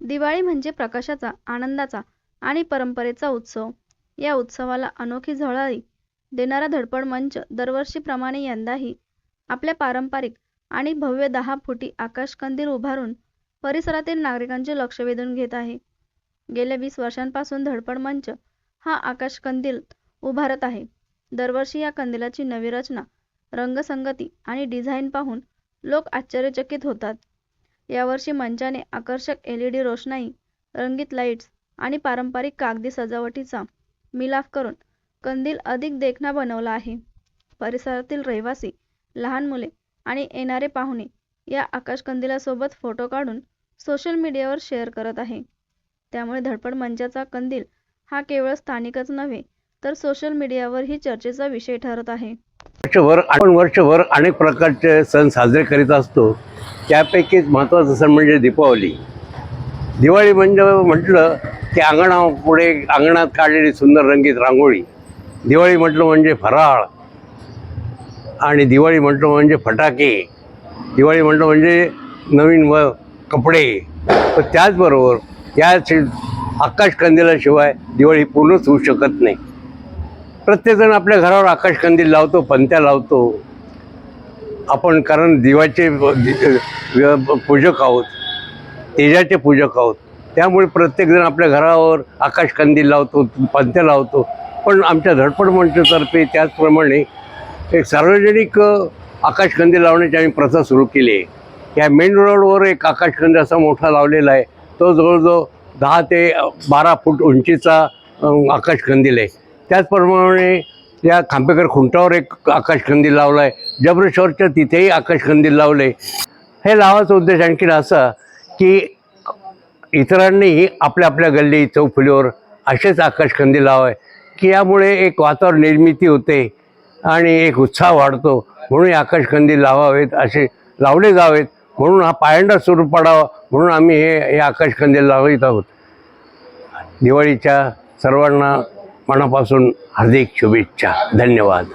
दिवाळी म्हणजे प्रकाशाचा, आनंदाचा आणि परंपरेचा उत्सव. या उत्सवाला अनोखी झळाळी देणारा धडपड मंच दरवर्षीप्रमाणे यंदाही आपल्या पारंपरिक आणि भव्य दहा फुटी आकाशकंदील उभारून परिसरातील नागरिकांचे लक्ष वेधून घेत आहे. गेल्या वीस वर्षांपासून धडपड मंच हा आकाशकंदील उभारत आहे. दरवर्षी या कंदिलाची नवी रचना, रंगसंगती आणि डिझाईन पाहून लोक आश्चर्यचकित होतात. यावर्षी मंचाने आकर्षक एलईडी रोषणाई, रंगीत लाईट्स आणि पारंपरिक कागदी सजावटीचा मिलाफ करून कंदील अधिक देखणा बनवला आहे. परिसरातील रहिवासी, लहान मुले आणि येणारे पाहुणे या आकाशकंदिलासोबत फोटो काढून सोशल मीडियावर शेअर करत आहे. त्यामुळे धडपड मंचाचा कंदील हा केवळ स्थानिकच नव्हे, तर सोशल मीडियावरही चर्चेचा विषय ठरत आहे. वर्षभर आपण वर्षभर अनेक प्रकारचे सण साजरे करीत असतो. त्यापैकी महत्त्वाचा सण म्हणजे दीपावली. दिवाळी म्हणजे म्हटलं की अंगणापुढे अंगणात काढलेली सुंदर रंगीत रांगोळी. दिवाळी म्हटलं म्हणजे फराळ. आणि दिवाळी म्हटलं म्हणजे फटाके. दिवाळी म्हटलं म्हणजे नवीन व कपडे. पण त्याचबरोबर या आकाश कंदिलाशिवाय दिवाळी पूर्णच होऊ शकत नाही. प्रत्येकजण आपल्या घरावर आकाशकंदील लावतो पंत्या लावतो. आपण कारण दिवाचे पूजक आहोत तेजाचे पूजक आहोत. त्यामुळे प्रत्येकजण आपल्या घरावर आकाशकंदील लावतो पंत्या लावतो. पण आमच्या धडपड मंचतर्फे त्याचप्रमाणे एक सार्वजनिक आकाशकंदील लावण्याची आम्ही प्रथा सुरू केली आहे. या मेन रोडवर एक आकाशकंदील असा मोठा लावलेला आहे. तो जवळजवळ दहा ते बारा फूट उंचीचा आकाशकंदील आहे. त्याचप्रमाणे या खांपेकर खुंटावर एक आकाशकंदील लावला आहे जबरेश्वरच्या तिथेही आकाशकंदील लावले. हे लावायचा उद्देश आणखीन असा की इतरांनीही आपल्या आपल्या गल्ली चौफुलीवर असेच आकाशकंदील लावाय की यामुळे एक वातावरण निर्मिती होते आणि एक उत्साह वाढतो. म्हणून हे आकाशकंदील लावावेत असे लावले जावेत. म्हणून हा पायंडा सुरू पडावा. म्हणून आम्ही हे हे आकाशकंदील लावित आहोत. दिवाळीच्या सर्वांना मनापासून हार्दिक शुभेच्छा. धन्यवाद.